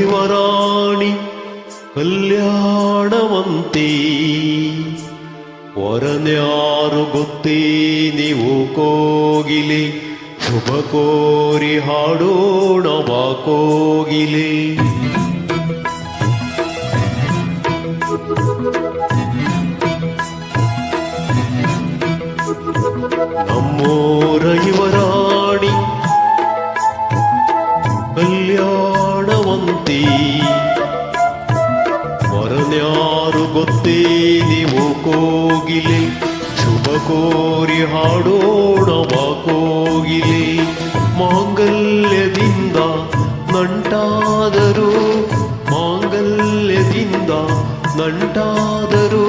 ಯುವರಾಣಿ ಕಲ್ಯಾಣವಂತಿ. ವರನ್ಯಾರು ಗೊತ್ತೇ ನೀವು ಕೋಗಿಲೆ ಶುಭ ಕೋರಿ ಹಾಡೋಣ ಬಾ ಕೋಗಿಲೆ. ನಮ್ಮೂರ ಯುವರಾಣಿ ವರನ್ಯಾರು ಗೊತ್ತೇ ನೀವು ಕೋಗಿಲೆ ಶುಭ ಕೋರಿ ಹಾಡೋಣವ ಕೋಗಿಲೆ. ಮಾಂಗಲ್ಯದಿಂದ ನಂಟಾದರು ಮಾಂಗಲ್ಯದಿಂದ ನಂಟಾದರು,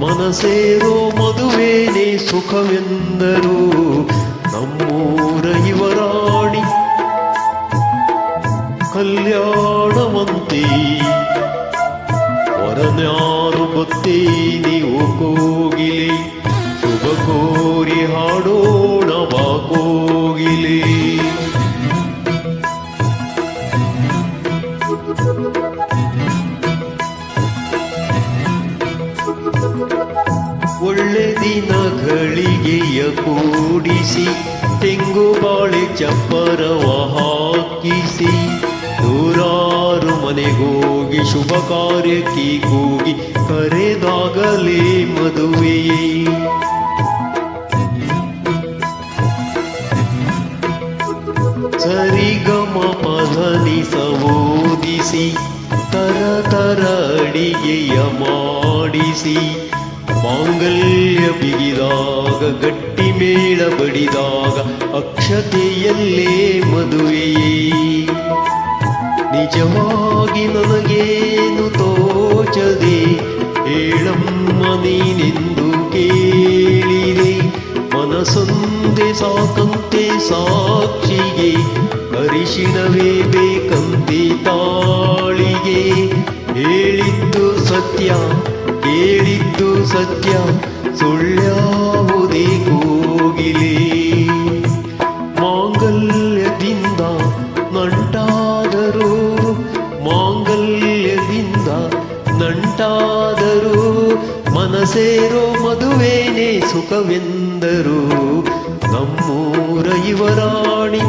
ಮನಸೇರೋ ಮದುವೇನೆ ಸುಖವೆಂದರು. ನಮ್ಮೂರ ಇವರಾಣಿ ಕಲ್ಯಾಣವಂತಿ ನೀವು ಕೋಗಿಲೆ ಶುಭ ಕೋರಿ ಹಾಡೋಣ ಬಾ ಕೋಗಿಲೆ. ಒಳ್ಳೆ ದಿನಗಳಿಗೆಯ ಕೂಡಿಸಿ, ತೆಂಗು ಬಾಳೆ ಚಪ್ಪರವ ಹಾಕಿಸಿ, ನೂರಾರು ಮನೆಗೋಗಿ ಶುಭ ಕಾರ್ಯಕ್ಕೆ ಕೂಗಿ ಕರೆದಾಗಲೇ ಮದುವೆಯೇ. ಸರಿಗಮ ಪಧನಿಸ ಓದಿಸಿ, ತರ ತರ ಅಡಿಗೆಯ ಮಾಡಿಸಿ, ಮಾಂಗಲ್ಯ ಬಿಗಿದಾಗ, ಗಟ್ಟಿ ಮೇಳ ಬಡಿದಾಗ, ಅಕ್ಷತೆಯಲ್ಲೇ ಮದುವೆಯೇ. ನಿಜವಾಗಿ ಹೇಳಮ್ಮ ನೀನೆಂದು ಕೇಳಿದೆ ಮನಸೊಂದೆ ಸಾಕಂತೆ ಸಾಕ್ಷಿಗೆ ಅರಿಶಿಣವೇ ಬೇಕಂತೆ ತಾಳಿಗೆ. ಹೇಳಿದ್ದು ಸತ್ಯ, ಕೇಳಿದ್ದು ಸತ್ಯ, ಸುಳ್ಳ್ಯಾವುದೇ ಕೋಗಿಲೆ. ಮನಸೇರೋ ಮದುವೇನೆ ಸುಖವೆಂದರು. ನಮ್ಮೂರ ಇವರಾಣಿ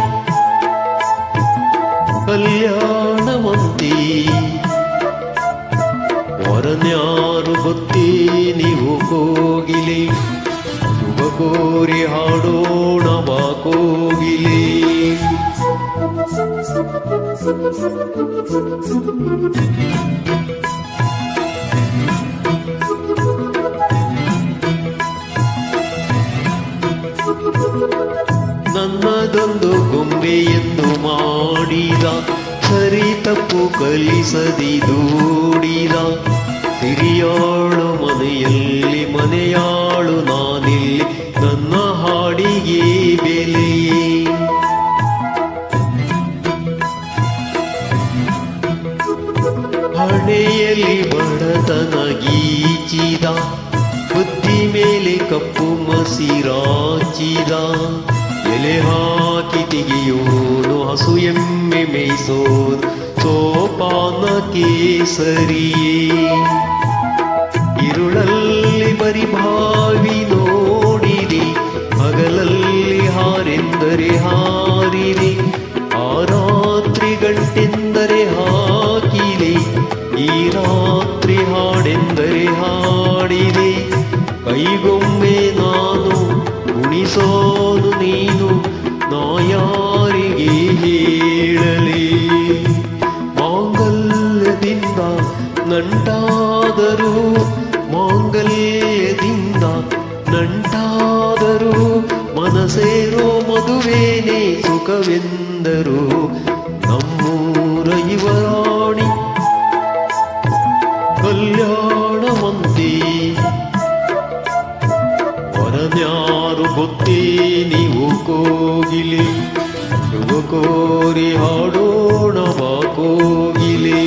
ಕಲ್ಯಾಣವಂತಿ. ವರನ್ಯಾರು ಗೊತ್ತೇ ನೀವು ಕೋಗಿಲೆ. ಶುಭ ಕೋರಿ ಹಾಡೋಣ ಬಾ ಕೋಗಿಲೆ. ನನ್ನದೊಂದು ಎಂದು ಮಾಡಿದ, ಸರಿ ತಪ್ಪು ಕಲಿಸದಿ ದೂಡಿದ. ಹಿರಿಯಾಳು ಮನೆಯಲ್ಲಿ, ಮನೆಯಾಳು ನಾನಿಲ್ಲಿ, ನನ್ನ ಹಾಡಿಗೆ ಬೆಲೆ. ಹಣೆಯಲ್ಲಿ ಬಡತನ ಗೀಚಿದ, ಬುದ್ಧಿ ಮೇಲೆ ಕಪ್ಪು ಮಸಿರಾಚಿದ. ಎಲೆ ಹಾಕಿ ತೆಗೆಯೋನು ಹಸು ಎಮ್ಮೆ ಮೇಯ್ಸೋನು ಸೋಪಾನ ಕೇಸರಿಯೇ. ಇರುಳಲ್ಲಿ ಪರಿಭಾವಿ ನೋಡಿರಿ ಹಗಲಲ್ಲಿ ಹಾರೆಂದರೆ ಹಾರಿರಿ ಆ ರಾತ್ರಿ ಗಂಟೆಂದರೆ ಹಾಕಿರಿ ಈ ರಾತ್ರಿ ಹಾಡೆಂದರೆ ಹಾಡಿರಿ ಕೈಗೊಮ್ಮೆ ನಾನು ಉಣಿಸೋನು ನಮ್ಮೂರ ಯುವರಾಣಿ ಕಲ್ಯಾಣವಂತಿ ವರನ್ಯಾರು ಗೊತ್ತೇ ನೀವು ಕೋಗಿಲೆ ಶುಭ ಕೋರಿ ಹಾಡೋಣವ ಕೋಗಿಲೆ